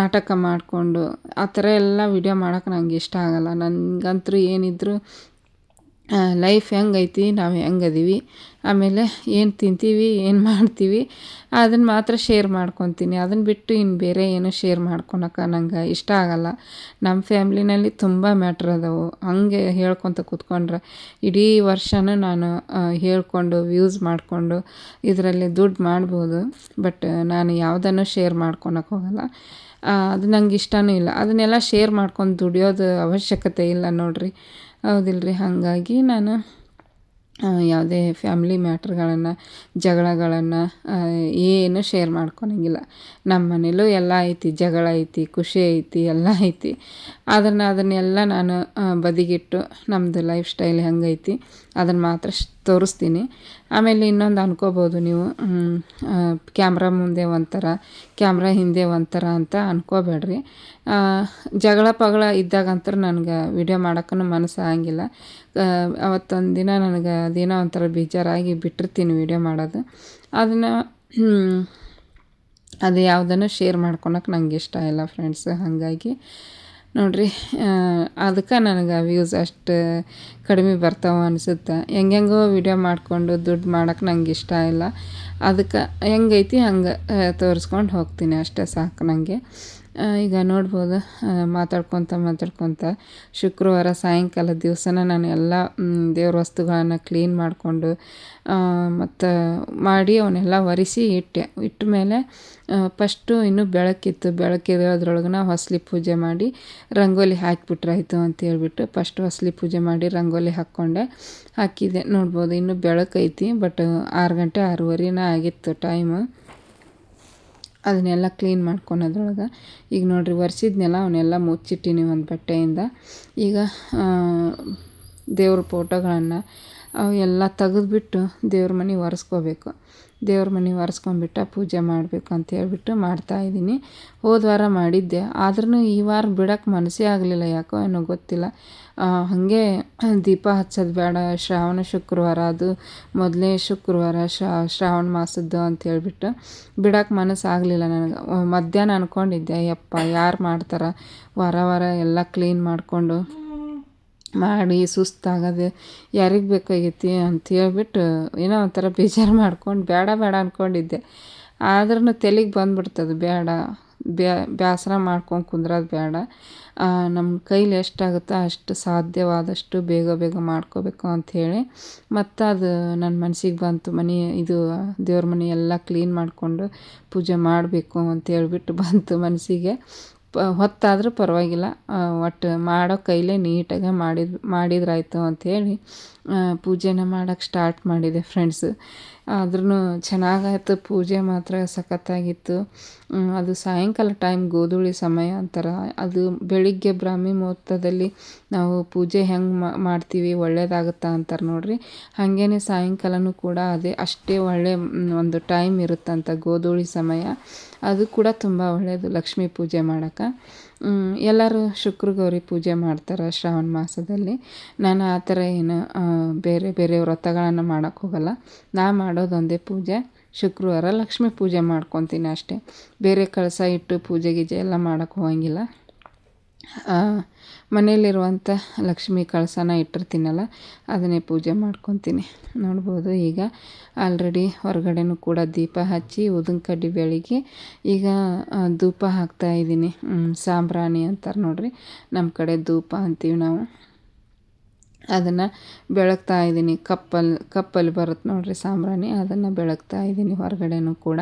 ನಾಟಕ ಮಾಡಿಕೊಂಡು, ಆ ಥರ ಎಲ್ಲ ವೀಡಿಯೋ ಮಾಡೋಕೆ ನಂಗೆ ಇಷ್ಟ ಆಗಲ್ಲ. ನನಗಂತೂ ಏನಿದ್ರು ಲೈಫ್ ಹೆಂಗೈತಿ, ನಾವು ಹೆಂಗದೀವಿ. ಆಮೇಲೆ ಏನು ತಿಂತೀವಿ, ಏನು ಮಾಡ್ತೀವಿ ಅದನ್ನು ಮಾತ್ರ ಶೇರ್ ಮಾಡ್ಕೊತೀನಿ. ಅದನ್ನು ಬಿಟ್ಟು ಇನ್ನು ಬೇರೆ ಏನು ಶೇರ್ ಮಾಡ್ಕೊಳಕ್ಕೆ ನಂಗೆ ಇಷ್ಟ ಆಗಲ್ಲ. ನಮ್ಮ ಫ್ಯಾಮ್ಲಿನಲ್ಲಿ ತುಂಬ ಮ್ಯಾಟ್ರ್ ಅದಾವೆ. ಹಂಗೆ ಹೇಳ್ಕೊತ ಕೂತ್ಕೊಂಡ್ರೆ ಇಡೀ ವರ್ಷನೂ ನಾನು ಹೇಳ್ಕೊಂಡು ವ್ಯೂಸ್ ಮಾಡಿಕೊಂಡು ಇದರಲ್ಲಿ ದುಡ್ಡು ಮಾಡ್ಬೋದು. ಬಟ್ ನಾನು ಯಾವುದನ್ನು ಶೇರ್ ಮಾಡ್ಕೊಳಕ್ಕೆ ಹೋಗಲ್ಲ. ಅದು ನಂಗೆ ಇಷ್ಟವೂ ಇಲ್ಲ. ಅದನ್ನೆಲ್ಲ ಶೇರ್ ಮಾಡ್ಕೊಂಡು ದುಡಿಯೋದು ಅವಶ್ಯಕತೆ ಇಲ್ಲ ನೋಡಿರಿ. ಹೌದಿಲ್ರಿ, ಹಾಗಾಗಿ ನಾನು ಯಾವುದೇ ಫ್ಯಾಮಿಲಿ ಮ್ಯಾಟ್ರ್ಗಳನ್ನು ಜಗಳಗಳನ್ನು ಏನು ಶೇರ್ ಮಾಡ್ಕೊಳಂಗಿಲ್ಲ. ನಮ್ಮ ಮನೇಲೂ ಎಲ್ಲ ಐತಿ, ಜಗಳ ಐತಿ, ಖುಷಿ ಐತಿ, ಎಲ್ಲ ಐತಿ. ಅದನ್ನು ಅದನ್ನೆಲ್ಲ ನಾನು ಬದಿಗಿಟ್ಟು ನಮ್ಮದು ಲೈಫ್ ಸ್ಟೈಲ್ ಹೆಂಗೈತಿ ಅದನ್ನು ಮಾತ್ರ ತೋರಿಸ್ತೀನಿ. ಆಮೇಲೆ ಇನ್ನೊಂದು ಅನ್ಕೋಬೋದು ನೀವು ಕ್ಯಾಮ್ರಾ ಮುಂದೆ ಒಂಥರ, ಕ್ಯಾಮ್ರಾ ಹಿಂದೆ ಒಂಥರ ಅಂತ ಅನ್ಕೋಬೇಡ್ರಿ. ಜಗಳ ಪಗಳ ಇದ್ದಾಗಂತೂ ನನಗೆ ವಿಡಿಯೋ ಮಾಡೋಕ್ಕೂ ಮನಸ್ಸು ಆಗಂಗಿಲ್ಲ. ಅವತ್ತೊಂದು ದಿನ ನನಗೆ ಅದೇನೋ ಒಂಥರ ಬೇಜಾರಾಗಿ ಬಿಟ್ಟಿರ್ತೀನಿ ವಿಡಿಯೋ ಮಾಡೋದು. ಅದನ್ನು ಅದು ಯಾವುದನ್ನು ಶೇರ್ ಮಾಡ್ಕೊಳಕ್ಕೆ ನನಗೆ ಇಷ್ಟ ಇಲ್ಲ ಫ್ರೆಂಡ್ಸ್ ಹಾಗಾಗಿ. ನೋಡಿರಿ ಅದಕ್ಕೆ ನನಗೆ ವ್ಯೂಸ್ ಅಷ್ಟು ಕಡಿಮೆ ಬರ್ತಾವ ಅನಿಸುತ್ತೆ. ಹೆಂಗೆಂಗೋ ವಿಡಿಯೋ ಮಾಡಿಕೊಂಡು ದುಡ್ಡು ಮಾಡೋಕೆ ನಂಗೆ ಇಷ್ಟ ಇಲ್ಲ. ಅದಕ್ಕೆ ಹೆಂಗೈತಿ ಹಂಗೆ ತೋರಿಸ್ಕೊಂಡು ಹೋಗ್ತೀನಿ ಅಷ್ಟೇ ಸಾಕು ನನಗೆ ಈಗ ನೋಡ್ಬೋದು ಮಾತಾಡ್ಕೊತ ಮಾತಾಡ್ಕೊತ ಶುಕ್ರವಾರ ಸಾಯಂಕಾಲ ದಿವಸನ ನಾನು ಎಲ್ಲ ದೇವ್ರ ವಸ್ತುಗಳನ್ನು ಕ್ಲೀನ್ ಮಾಡಿಕೊಂಡು ಮತ್ತು ಮಾಡಿ ಅವನ್ನೆಲ್ಲ ಒರೆಸಿ ಇಟ್ಟೆ. ಇಟ್ಟ ಮೇಲೆ ಫಸ್ಟು ಇನ್ನೂ ಬೆಳಕಿತ್ತು. ಬೆಳಕಿರೋದ್ರೊಳಗೆ ಹೊಸಲಿ ಪೂಜೆ ಮಾಡಿ ರಂಗೋಲಿ ಹಾಕಿಬಿಟ್ರಾಯ್ತು ಅಂತ ಹೇಳ್ಬಿಟ್ಟು ಫಸ್ಟ್ ಹೊಸಲಿ ಪೂಜೆ ಮಾಡಿ ರಂಗೋಲಿ ಹಾಕ್ಕೊಂಡೆ. ಹಾಕಿದೆ ನೋಡ್ಬೋದು, ಇನ್ನೂ ಬೆಳಕೈತಿ ಬಟ್ ಆರು ಗಂಟೆ ಆರೂವರೆನ ಆಗಿತ್ತು ಟೈಮು ಅದನ್ನೆಲ್ಲ ಕ್ಲೀನ್ ಮಾಡ್ಕೊಳೋದ್ರೊಳಗೆ ಈಗ ನೋಡಿರಿ ಒರೆಸಿದ್ನೆಲ್ಲ ಅವನ್ನೆಲ್ಲ ಮುಚ್ಚಿಟ್ಟಿನಿ ಒಂದು ಬಟ್ಟೆಯಿಂದ. ಈಗ ದೇವ್ರ ಫೋಟೋಗಳನ್ನು ಅವೆಲ್ಲ ತೆಗೆದ್ಬಿಟ್ಟು ದೇವ್ರ ಮನೆ ಒರೆಸ್ಕೋಬೇಕು. ದೇವ್ರ ಮನೆ ಒರೆಸ್ಕೊಂಬಿಟ್ಟು ಪೂಜೆ ಮಾಡಬೇಕು ಅಂತ ಹೇಳ್ಬಿಟ್ಟು ಮಾಡ್ತಾಯಿದ್ದೀನಿ ಹೋದ ವಾರ ಮಾಡಿದ್ದೆ. ಆದ್ರೂ ಈ ವಾರ ಬಿಡೋಕ್ಕೆ ಮನಸ್ಸೇ ಆಗಲಿಲ್ಲ. ಯಾಕೋ ಏನೋ ಗೊತ್ತಿಲ್ಲ. ಹಾಗೆ ದೀಪ ಹಚ್ಚೋದು ಬೇಡ. ಶ್ರಾವಣ ಶುಕ್ರವಾರ ಅದು. ಮೊದಲನೇ ಶುಕ್ರವಾರ ಶ್ರಾವಣ ಮಾಸದ್ದು ಅಂತ ಹೇಳಿಬಿಟ್ಟು ಬಿಡೋಕ್ಕೆ ಮನಸ್ಸು ಆಗಲಿಲ್ಲ ನನಗೆ. ಮಧ್ಯಾಹ್ನ ಅಂದ್ಕೊಂಡಿದ್ದೆ ಯಪ್ಪ ಯಾರು ಮಾಡ್ತಾರೆ? ವಾರ ವಾರ ಎಲ್ಲ ಕ್ಲೀನ್ ಮಾಡಿಕೊಂಡು ಮಾಡಿ ಸುಸ್ತಾಗೋದು ಯಾರಿಗೆ ಬೇಕಾಗೈತಿ ಅಂತ ಹೇಳ್ಬಿಟ್ಟು ಏನೋ ಒಂಥರ ಬೇಜಾರು ಮಾಡ್ಕೊಂಡು ಬೇಡ ಬೇಡ ಅಂದ್ಕೊಂಡಿದ್ದೆ ಆದ್ರೂ ತಲೆಗೆ ಬಂದುಬಿಡ್ತದೆ ಬೇಡ. ಬೇಸರ ಮಾಡ್ಕೊಂಡು ಕುಂದ್ರೋದು ಬೇಡ. ನಮ್ಮ ಕೈಲಿ ಎಷ್ಟಾಗುತ್ತೋ ಅಷ್ಟು ಸಾಧ್ಯವಾದಷ್ಟು ಬೇಗ ಬೇಗ ಮಾಡ್ಕೋಬೇಕು ಅಂಥೇಳಿ ಮತ್ತು ಅದು ನನ್ನ ಮನಸ್ಸಿಗೆ ಬಂತು. ಮನೆ, ಇದು ದೇವ್ರ ಮನೆ ಎಲ್ಲ ಕ್ಲೀನ್ ಮಾಡಿಕೊಂಡು ಪೂಜೆ ಮಾಡಬೇಕು ಅಂತ ಹೇಳ್ಬಿಟ್ಟು ಬಂತು ಮನಸ್ಸಿಗೆ ಪ, ಹೊತ್ತಾದರೂ ಪರವಾಗಿಲ್ಲ. ಒಟ್ಟು ಮಾಡೋ ಕೈಲೇ ನೀಟಾಗಿ ಮಾಡಿದ, ಮಾಡಿದ್ರಾಯ್ತು ಅಂಥೇಳಿ ಪೂಜೆನ ಮಾಡೋಕ್ಕೆ ಸ್ಟಾರ್ಟ್ ಮಾಡಿದೆ ಫ್ರೆಂಡ್ಸ್ ಆದ್ರೂ ಚೆನ್ನಾಗಾಯ್ತು, ಪೂಜೆ ಮಾತ್ರ ಸಖತ್ತಾಗಿತ್ತು. ಅದು ಸಾಯಂಕಾಲ ಟೈಮ್ ಗೋಧೂಳಿ ಸಮಯ ಅಂತಾರೆ. ಅದು ಬೆಳಿಗ್ಗೆ ಬ್ರಾಹ್ಮಿ ಮುಹೂರ್ತದಲ್ಲಿ ನಾವು ಪೂಜೆ ಹೆಂಗೆ ಮಾಡ್ತೀವಿ, ಒಳ್ಳೇದಾಗುತ್ತಾ ಅಂತಾರೆ ನೋಡ್ರಿ. ಹಾಗೇ ಸಾಯಂಕಾಲವೂ ಕೂಡ ಅದೇ, ಅಷ್ಟೇ ಒಳ್ಳೆ ಒಂದು ಟೈಮ್ ಇರುತ್ತಂತ ಗೋಧೂಳಿ ಸಮಯ. ಅದು ಕೂಡ ತುಂಬ ಒಳ್ಳೆಯದು ಲಕ್ಷ್ಮೀ ಪೂಜೆ ಮಾಡೋಕೆ ಎಲ್ಲರೂ ಶುಕ್ರ ಗೌರಿ ಪೂಜೆ ಮಾಡ್ತಾರೆ ಶ್ರಾವಣ ಮಾಸದಲ್ಲಿ. ನಾನು ಆ ಥರ ಏನು ಬೇರೆ ಬೇರೆ ವ್ರತಗಳನ್ನು ಮಾಡೋಕ್ಕೆ ಹೋಗಲ್ಲ. ನಾ ಮಾಡೋದೊಂದೇ ಪೂಜೆ. ಶುಕ್ರವಾರ ಲಕ್ಷ್ಮೀ ಪೂಜೆ ಮಾಡ್ಕೊತೀನಿ ಅಷ್ಟೇ. ಬೇರೆ ಕಳಸ ಇಟ್ಟು ಪೂಜೆ ಗೀಜೆ ಎಲ್ಲ ಮಾಡೋಕ್ಕೆ ಹೋಗಂಗಿಲ್ಲ. ಮನೆಯಲ್ಲಿರುವಂಥ ಲಕ್ಷ್ಮಿ ಕಳಸನ ಇಟ್ಟಿರ್ತೀನಲ್ಲ, ಅದನ್ನೇ ಪೂಜೆ ಮಾಡ್ಕೊತೀನಿ. ನೋಡ್ಬೋದು ಈಗ ಆಲ್ರೆಡಿ ಹೊರಗಡೆನೂ ಕೂಡ ದೀಪ ಹಚ್ಚಿ ಉದಿನ ಕಡ್ಡಿ ಬೆಳಗ್ಗೆ ಈಗ ಧೂಪ ಹಾಕ್ತಾಯಿದ್ದೀನಿ ಸಾಂಬ್ರಾಣಿ ಅಂತಾರೆ ನೋಡ್ರಿ, ನಮ್ಮ ಕಡೆ ಧೂಪ ಅಂತೀವಿ ನಾವು. ಅದನ್ನು ಬೆಳಗ್ತಾ ಇದ್ದೀನಿ. ಕಪ್ಪಲ್ಲಿ ಕಪ್ಪಲ್ಲಿ ಬರುತ್ತೆ ನೋಡ್ರಿ ಸಾಂಬ್ರಾಣಿ, ಅದನ್ನು ಬೆಳಗ್ತಾ ಇದ್ದೀನಿ ಹೊರಗಡೆನೂ ಕೂಡ.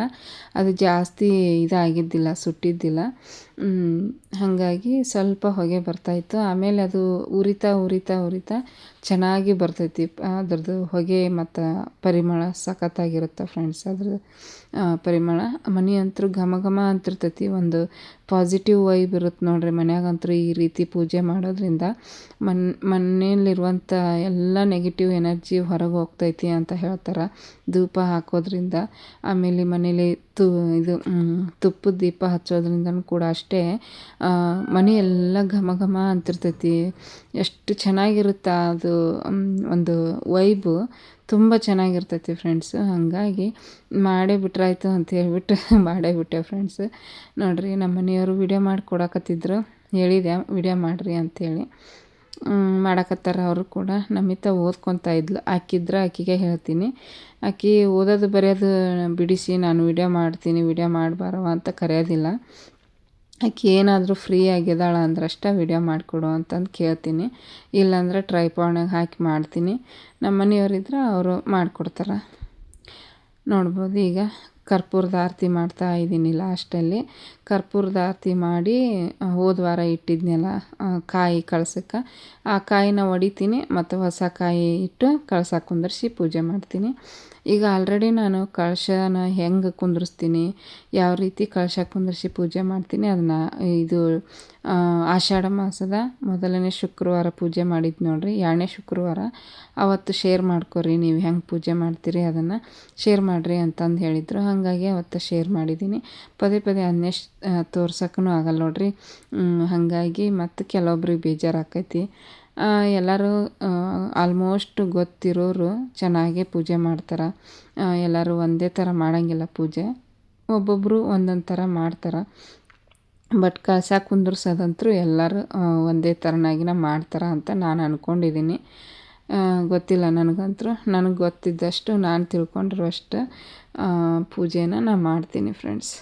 ಅದು ಜಾಸ್ತಿ ಇದಾಗಿದ್ದಿಲ್ಲ, ಸುಟ್ಟಿದ್ದಿಲ್ಲ. ಹಾಗಾಗಿ ಸ್ವಲ್ಪ ಹೊಗೆ ಬರ್ತಾಯಿತ್ತು ಆಮೇಲೆ ಅದು ಉರಿತಾ ಉರಿತಾ ಉರಿತಾ ಚೆನ್ನಾಗಿ ಬರ್ತೈತಿ. ಅದ್ರದ್ದು ಹೊಗೆ ಮತ್ತು ಪರಿಮಳ ಸಖತ್ತಾಗಿರುತ್ತೆ ಫ್ರೆಂಡ್ಸ್ ಅದ್ರ ಪರಿಮಳ ಮನೆ ಅಂತೂ ಘಮ ಘಮ ಅಂತಿರ್ತೈತಿ. ಒಂದು ಪಾಸಿಟಿವ್ ವೈಬ್ ಇರುತ್ತೆ ನೋಡಿರಿ ಮನ್ಯಾಗಂತೂ ಈ ರೀತಿ ಪೂಜೆ ಮಾಡೋದ್ರಿಂದ. ಮನ್ ಮನೆಯಲ್ಲಿರುವಂಥ ಎಲ್ಲ ನೆಗೆಟಿವ್ ಎನರ್ಜಿ ಹೊರಗೆ ಹೋಗ್ತೈತಿ ಅಂತ ಹೇಳ್ತಾರೆ. ಧೂಪ ಹಾಕೋದ್ರಿಂದ, ಆಮೇಲೆ ಮನೇಲಿ ತು, ಇದು ತುಪ್ಪದ ದೀಪ ಹಚ್ಚೋದ್ರಿಂದನೂ ಕೂಡ ಅಷ್ಟೇ ಮನೆ ಎಲ್ಲ ಘಮ ಘಮ ಅಂತಿರ್ತೈತಿ. ಎಷ್ಟು ಚೆನ್ನಾಗಿರುತ್ತೆ ಅದು ಒಂದು ವೈಬು ತುಂಬ ಚೆನ್ನಾಗಿರ್ತೈತಿ ಫ್ರೆಂಡ್ಸ್ ಹಾಗಾಗಿ ಮಾಡೇ ಬಿಟ್ರಾಯ್ತು ಅಂತ ಹೇಳ್ಬಿಟ್ಟು ಮಾಡೇ ಬಿಟ್ಟೆ ಫ್ರೆಂಡ್ಸ್ ನೋಡಿರಿ ನಮ್ಮ ಮನೆಯವರು ವಿಡಿಯೋ ಮಾಡಿ ಕೊಡಕತ್ತಿದ್ರು. ಹೇಳಿದೆ ವಿಡಿಯೋ ಮಾಡಿರಿ ಅಂಥೇಳಿ ಮಾಡಕತ್ತಾರ ಅವರು ಕೂಡ. ನಮ್ಮಿತ್ತ ಓದ್ಕೊತಾ ಇದ್ಲು. ಆಕಿದ್ರೆ ಆಕಿಗೆ ಹೇಳ್ತೀನಿ. ಆಕೆ ಓದೋದು, ಬರೆಯೋದು ಬಿಡಿಸಿ. ನಾನು ವಿಡಿಯೋ ಮಾಡ್ತೀನಿ ವಿಡಿಯೋ ಮಾಡಬಾರವ ಅಂತ ಕರೆಯೋದಿಲ್ಲ. ಆಕೆ ಏನಾದರೂ ಫ್ರೀ ಆಗಿದ್ದಾಳ ಅಂದ್ರೆ ಅಷ್ಟೇ ವಿಡಿಯೋ ಮಾಡಿಕೊಡು ಅಂತಂದು ಕೇಳ್ತೀನಿ. ಇಲ್ಲಾಂದ್ರೆ ಟ್ರೈಪಾಡ್ನಾಗ ಹಾಕಿ ಮಾಡ್ತೀನಿ. ನಮ್ಮ ಮನೆಯವರಿದ್ರೆ ಅವರು ಮಾಡಿಕೊಡ್ತಾರೆ. ನೋಡ್ಬೋದು ಈಗ. ಕರ್ಪೂರದ ಆರತಿ ಮಾಡ್ತಾ ಇದ್ದೀನಿ ಲಾಸ್ಟಲ್ಲಿ. ಕರ್ಪೂರದ ಆರತಿ ಮಾಡಿ ಹೋದ ವಾರ ಇಟ್ಟಿದ್ನೆಲ್ಲ ಕಾಯಿ ಕಳ್ಸಕ್ಕೆ. ಆ ಕಾಯಿನ ಒಡಿತೀನಿ, ಮತ್ತು ಹೊಸ ಕಾಯಿ ಇಟ್ಟು ಕಳ್ಸಕ್ಕೆ ಕುಂದರ್ಸಿ ಪೂಜೆ ಮಾಡ್ತೀನಿ. ಈಗ ಆಲ್ರೆಡಿ ನಾನು ಕಳಶನ ಹೆಂಗೆ ಕುಂದಿರ್ಸ್ತೀನಿ, ಯಾವ ರೀತಿ ಕಳಶ ಕುಂದರ್ಸಿ ಪೂಜೆ ಮಾಡ್ತೀನಿ, ಅದನ್ನ, ಇದು ಆಷಾಢ ಮಾಸದ ಮೊದಲನೇ ಶುಕ್ರವಾರ ಪೂಜೆ ಮಾಡಿದ್ದು ನೋಡಿರಿ. ಎರಡನೇ ಶುಕ್ರವಾರ. ಅವತ್ತು ಶೇರ್ ಮಾಡ್ಕೊರಿ. ನೀವು ಹೆಂಗೆ ಪೂಜೆ ಮಾಡ್ತೀರಿ ಅದನ್ನು ಶೇರ್ ಮಾಡಿರಿ ಅಂತಂದು ಹೇಳಿದರು. ಹಾಗಾಗಿ ಅವತ್ತು ಶೇರ್ ಮಾಡಿದ್ದೀನಿ ಪದೇ ಪದೇ ಅದನ್ನೇ ತೋರ್ಸೋಕ್ಕೂ ಆಗಲ್ಲ ನೋಡಿರಿ. ಹಾಗಾಗಿ ಮತ್ತು ಕೆಲವೊಬ್ರಿಗೆ ಬೇಜಾರು ಆಕೈತಿ. ಎಲ್ಲರೂ ಆಲ್ಮೋಸ್ಟ್ ಗೊತ್ತಿರೋರು ಚೆನ್ನಾಗೇ ಪೂಜೆ ಮಾಡ್ತಾರೆ. ಎಲ್ಲರೂ ಒಂದೇ ಥರ ಮಾಡೋಂಗಿಲ್ಲ ಪೂಜೆ. ಒಬ್ಬೊಬ್ಬರು ಒಂದೊಂದು ಥರ ಮಾಡ್ತಾರೆ. ಬಟ್ ಕಳ್ಸಕ್ಕೆ ಕುಂದ್ರಿಸೋದಂತೂ ಎಲ್ಲರೂ ಒಂದೇ ಥರನಾಗಿನ ಮಾಡ್ತಾರೆ ಅಂತ ನಾನು ಅಂದ್ಕೊಂಡಿದ್ದೀನಿ ಗೊತ್ತಿಲ್ಲ ನನಗಂತೂ ನನಗೆ ಗೊತ್ತಿದ್ದಷ್ಟು ನಾನು ತಿಳ್ಕೊಂಡಿರುವಷ್ಟು ಪೂಜೆನ ನಾನು ಮಾಡ್ತೀನಿ ಫ್ರೆಂಡ್ಸ್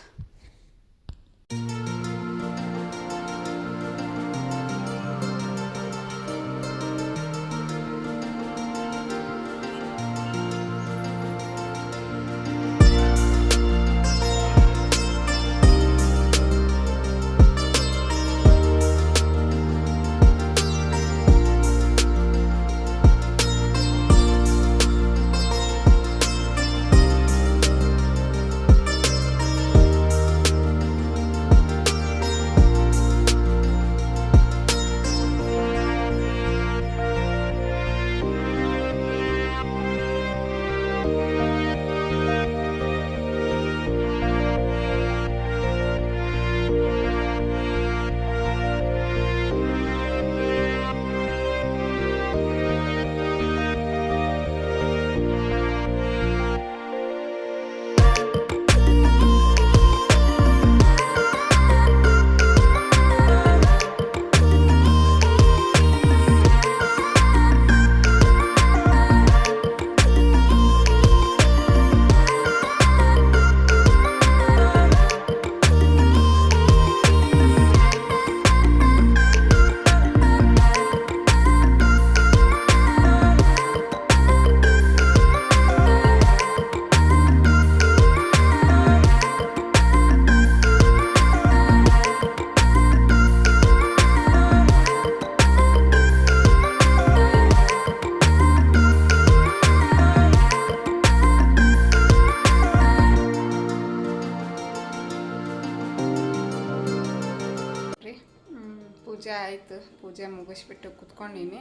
ಪೂಜೆ ಮುಗಿಸ್ಬಿಟ್ಟು ಕುತ್ಕೊಂಡೀನಿ.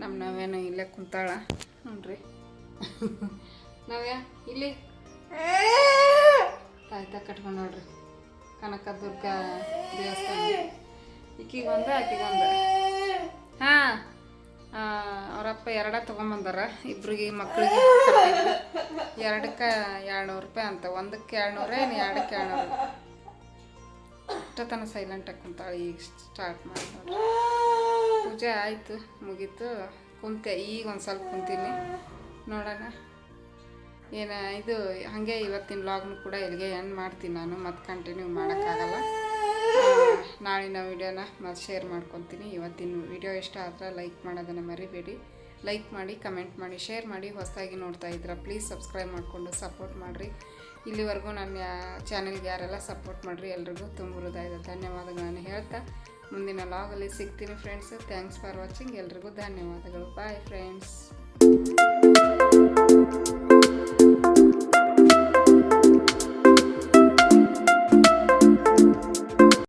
ನಮ್ಮ ನಾವೇನು ಇಲ್ಲೇ ಕುಂತಾಳ. ನೋಡ್ರಿ. ನವ್ಯ, ಇಲ್ಲಿ. ತಾಯ್ತ ಕಟ್ಕೊಂಡು ನೋಡ್ರಿ. ಕನಕ ದುರ್ಗಾ ದೇವಸ್ಥಾನ. ಈಕಿಗೆ ಒಂದು ಆಕಿಗೊಂದು ಹಾಂ ಅವರಪ್ಪ ಎರಡ ತೊಗೊಂಬಂದಾರ. ಇಬ್ರಿಗೆ ಮಕ್ಕಳಿಗೆ ಎರಡಕ್ಕೆ ಎರಡುನೂರು ರೂಪಾಯಿ ಅಂತ. ಒಂದಕ್ಕೆ ಎರಡುನೂರ ಏನು ಎರಡಕ್ಕೆ ಎರಡ್ನೂರು? ಅಷ್ಟೊತ್ತನ ಸೈಲೆಂಟಾಗಿ ಕುಂತಾಳೆ. ಈಗ ಸ್ಟಾರ್ಟ್ ಮಾಡಿ ನೋಡ್ರಿ. ಪೂಜೆ ಆಯಿತು, ಮುಗೀತು. ಕುಂತೆ ಈಗ ಒಂದು ಸ್ವಲ್ಪ ಕುಂತೀನಿ. ನೋಡೋಣ. ಏನ, ಇದು, ಹಾಗೆ ಇವತ್ತಿನ ಲಾಗ್ನು ಕೂಡ ಇಲ್ಲಿಗೆ ಎಂಡ್ ಮಾಡ್ತೀನಿ ನಾನು. ಮತ್ತೆ ಕಂಟಿನ್ಯೂ ಮಾಡೋಕ್ಕಾಗಲ್ಲ. ನಾಳಿನ ವೀಡಿಯೋನ ಮತ್ತೆ ಶೇರ್ ಮಾಡ್ಕೊತೀನಿ. ಇವತ್ತಿನ ವಿಡಿಯೋ ಇಷ್ಟ ಆದರೆ ಲೈಕ್ ಮಾಡೋದನ್ನು ಮರಿಬೇಡಿ. ಲೈಕ್ ಮಾಡಿ ಕಮೆಂಟ್ ಮಾಡಿ ಶೇರ್ ಮಾಡಿ, ಹೊಸದಾಗಿ ನೋಡ್ತಾ ಇದ್ರೆ ಪ್ಲೀಸ್ ಸಬ್ಸ್ಕ್ರೈಬ್ ಮಾಡಿಕೊಂಡು ಸಪೋರ್ಟ್ ಮಾಡಿರಿ. ಇಲ್ಲಿವರೆಗೂ ನನ್ನ ಚಾನೆಲ್ಗೆ ಯಾರೆಲ್ಲ ಸಪೋರ್ಟ್ ಮಾಡಿರಿ, ಎಲ್ರಿಗೂ ತುಂಬ ಹೃದಯದ ಧನ್ಯವಾದಗಳನ್ನು ಹೇಳ್ತಾ ಮುಂದಿನ ಲಾಗಲ್ಲಿ ಸಿಗ್ತೀನಿ ಫ್ರೆಂಡ್ಸ್ ಥ್ಯಾಂಕ್ಸ್ ಫಾರ್ ವಾಚಿಂಗ್ ಎಲ್ರಿಗೂ ಧನ್ಯವಾದಗಳು. Bye friends